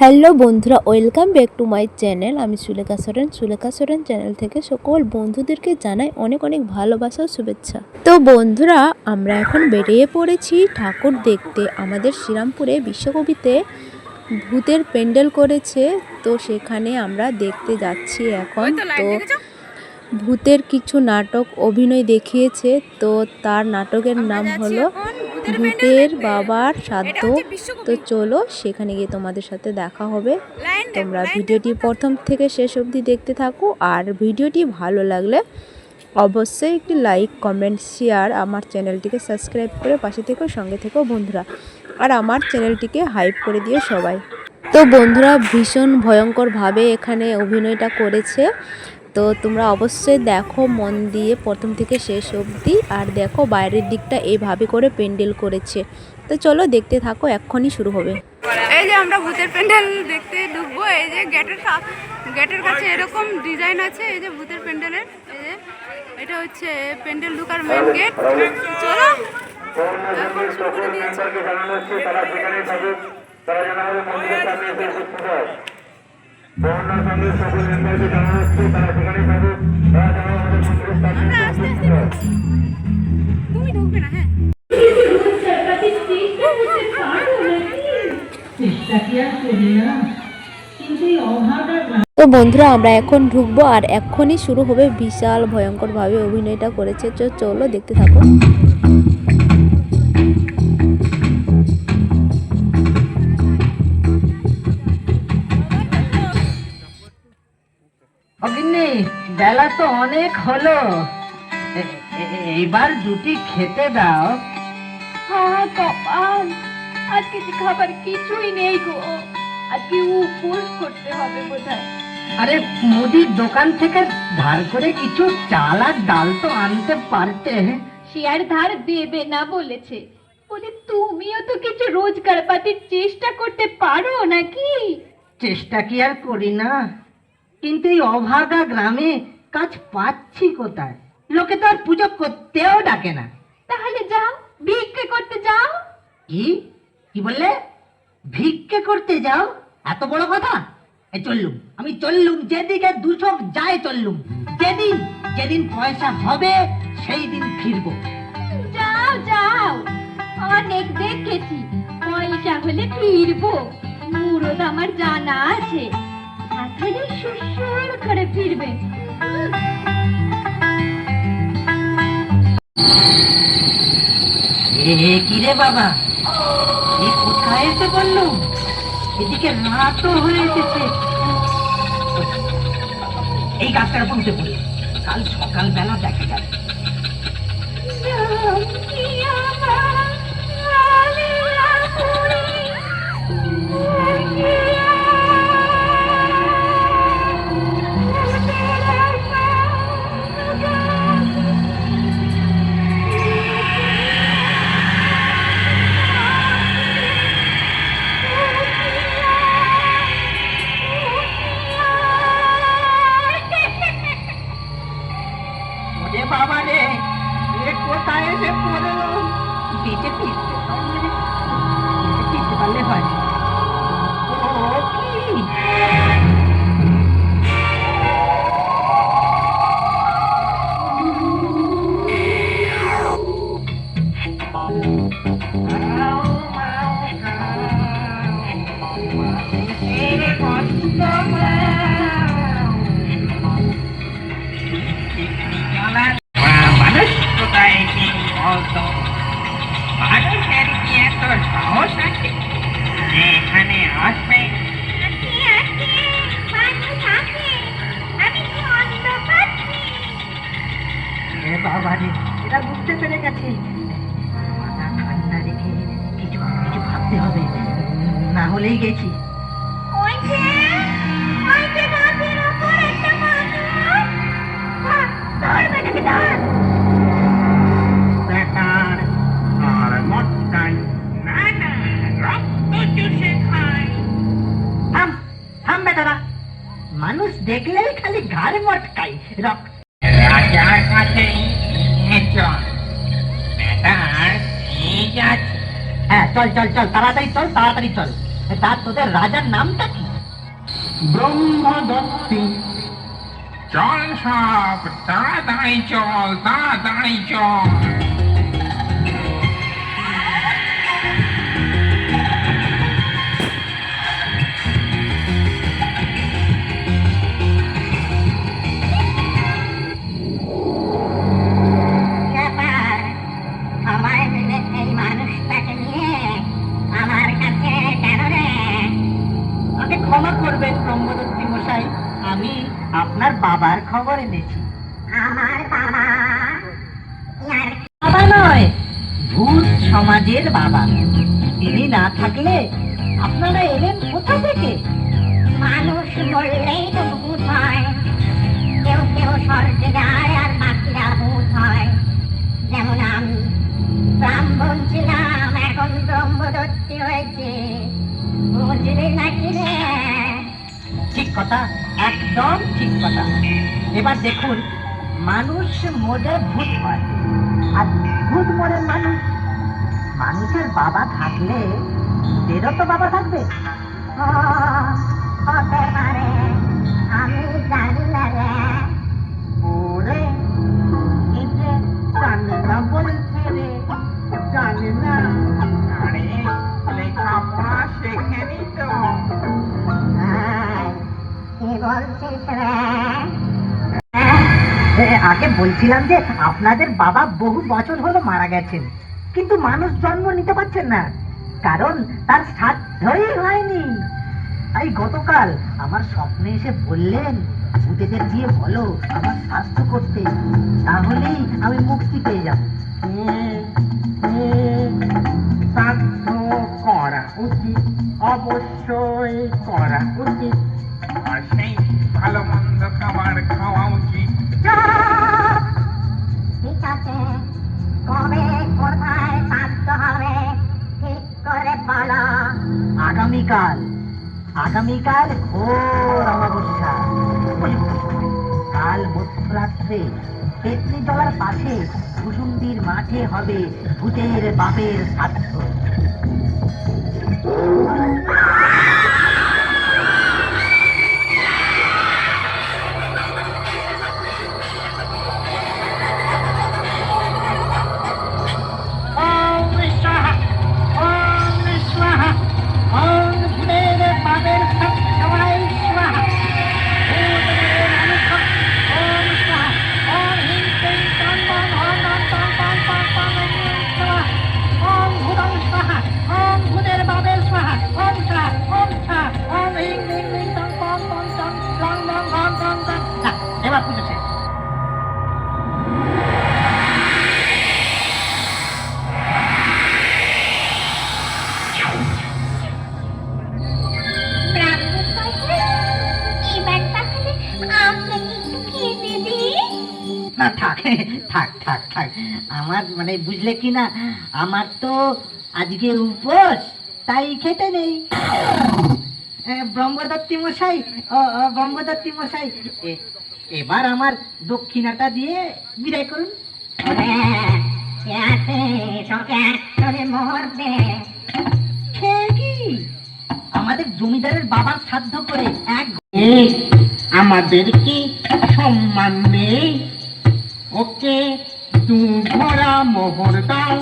Hello বন্ধুরা welcome back to my channel আমি Sulekha Soren. Sulekha Soren channel থেকে সকল বন্ধুদেরকে জানাই অনেক অনেক ভালোবাসা ও শুভেচ্ছা। তো বন্ধুরা আমরা এখন বেরিয়ে পড়েছি ঠাকুর দেখতে। আমাদের শ্রীরামপুরে বিশ্বকবিতে ভূতের প্যান্ডেল করেছে। তো সেখানে আমরা দেখতে যাচ্ছি এখন। তো ভূতের কিছু নাটক অভিনয় দেখিয়েছে। তো তার নাটকের নাম হলো ভূতের বাবার সাধ্য। তো চলো সেখানে গিয়ে তোমাদের সাথে দেখা হবে। তোমরা ভিডিওটি প্রথম থেকে শেষ অবধি দেখতে থাকো। আর ভিডিওটি ভালো লাগলে অবশ্যই একটি লাইক কমেন্ট শেয়ার আমার চ্যানেলটিকে সাবস্ক্রাইব করে পাশে থেকো সঙ্গে থেকো বন্ধুরা। আর আমার চ্যানেলটিকে হাইপ করে দিও সবাই। তো বন্ধুরা ভীষণ ভয়ঙ্করভাবে এখানে অভিনয়টা করেছে। তো তোমরা অবশ্যই দেখো মন দিয়ে প্রথম থেকে শেষ অবধি আর দেখো বাইরের দিকটা এইভাবে করে প্যান্ডেল করেছে। তো চলো দেখতে থাকো এক্ষুনি শুরু হবে। এই যে আমরা ভূতের প্যান্ডেল দেখতে ঢুকবো এই যে গেটের গেটের কাছে এরকম ডিজাইন আছে এই যে ভূতের প্যান্ডেলের এই যে এটা হচ্ছে প্যান্ডেল ঢুকার মেন গেট চলো এখন শুরু করে দিয়েছে। সরকারকে জানানো হচ্ছে তারা থাকুক তারা যেন আমাদের মন্দিরের সামনে এসে উপস্থিত হয়। সঙ্গে সকল মেম্বারকে হচ্ছে তারা থাকুক। তারা যেন আমাদের মন্দিরের তুমি ঢুকবে না হ্যাঁ। তো বন্ধুরা আমরা এখন ঢুকবো আর এখনই শুরু হবে বিশাল ভয়ঙ্করভাবে অভিনয়টা করেছে। তো চলো দেখতে থাকো। বেলা তো অনেক হলো। এ- এ- এইবার দুটি খেতে দাও। হ্যাঁ কপাল আজকে যে খাবার কিছুই নেই গো। আজকে উপোস করতে হবে বোধহয়। আরে মুদির দোকান থেকে ধার করে কিছু চাল আর ডাল তো আনতে পারতে। সে আর ধার দেবে না বলেছে। বলে তুমিও তো কিছু রোজগার পাতির চেষ্টা করতে পারো নাকি? চেষ্টা কি আর করি না? কিন্তু এই অভাগা গ্রামে কাজ পাচ্ছি কোথায়? লোকে তো আর পুজো করতেও ডাকে না। তাহলে যাও ভিক্ষে করতে যাও। কি? কি বললে? ভিক্ষে করতে যাও? এত বড় কথা? এই চললুম আমি চললুম যেদিকে দুচোখ যায় চললুম। যেদিন যেদিন পয়সা হবে সেই দিন ফিরবো। যাও যাও অনেক দেখেছি পয়সা হলে ফিরবো। মুরদ আমার জানা আছে সুসুর করে ফিরবে। এ কি রে বাবা? এ কোথায় এসে বললুম এদিকে রাতও হয়ে এসেছে। এই গাছটার পৌঁছে পড়ি। কাল সকাল বেলা দেখা যাবে। ওরে এ এটা বুঝতে পেরে গেছে। মাথা ঠান্ডা রেখে কিছু কিছু ভাবতে হবে। না হলেই গেছি। হ্যাঁ চল চল চল, তাড়াতাড়ি চল তাড়াতাড়ি চল। তা তোদের রাজার নামটা কি? ব্রহ্মদত্তি। চল সব, তাড়াতাড়ি চল তাড়াতাড়ি চল। আপনার বাবার খবর এনেছি। আমার বাবা? বাবা নয় ভূত সমাজের বাবা। তিনি না থাকলে আপনারা এলেন কোথা থেকে? মানুষ মরলেই তো ভূত হয়। কেউ কেউ স্বর্গে যায় আর বাকিরা ভূত হয়। যেমন আমি ব্রাহ্মণ ছিলাম এখন ব্রহ্মদত্তি হয়েছে। বুঝলি নাকি? কথা, একদম ঠিক কথা। এবার দেখুন, মানুষ মরে ভূত হয়। আর ভূত মরে মানুষ, মানুষের বাবা থাকলে ভূতেরও তো বাবা থাকবে। না জানি না। আরে, লেখাপড়া শেখেনি তো। আগে বলছিলাম যে আপনাদের বাবা বহু বছর হলো মারা গেছেন, কিন্তু মানুষ জন্ম নিতে পারছেন না, কারণ তার সাধ্যই হয়নি। তাই গতকাল আমার স্বপ্নে এসে বললেন ভূতেদের দিয়ে বলো আমার স্বাস্থ্য করতে, তাহলেই আমি মুক্তি পেয়ে যাব। করা উচিত, অবশ্যই করা উচিত। আর সেই ভালো মন্দ খাবার খাওয়া উচিত ঠিক আছে কবে কোথায় সাধ্য হবে ঠিক করে বলো। আগামীকাল আগামীকাল ঘোর অমাবস্যা। কাল মধ্যরাত্রে পেতনি তলার পাশে কুসুন্দির মাঠে হবে ভূতের বাপের শ্রাদ্ধ খেতে দিই না, থাক থাক থাক থাক। আমার মানে বুঝলে কি না, আমার তো আজকে উপোস, তাই খেতে নেই। ব্রহ্মদত্তি মশাই ব্রহ্মদত্তি মশাই এবার আমার দক্ষিণাটা দিয়ে বিদায় করুন। আমাদের জমিদারের বাবার সাধ্য করে এক আমাদের কি সম্মান নেই? ওকে দু ঘোড়া মোহর দাও।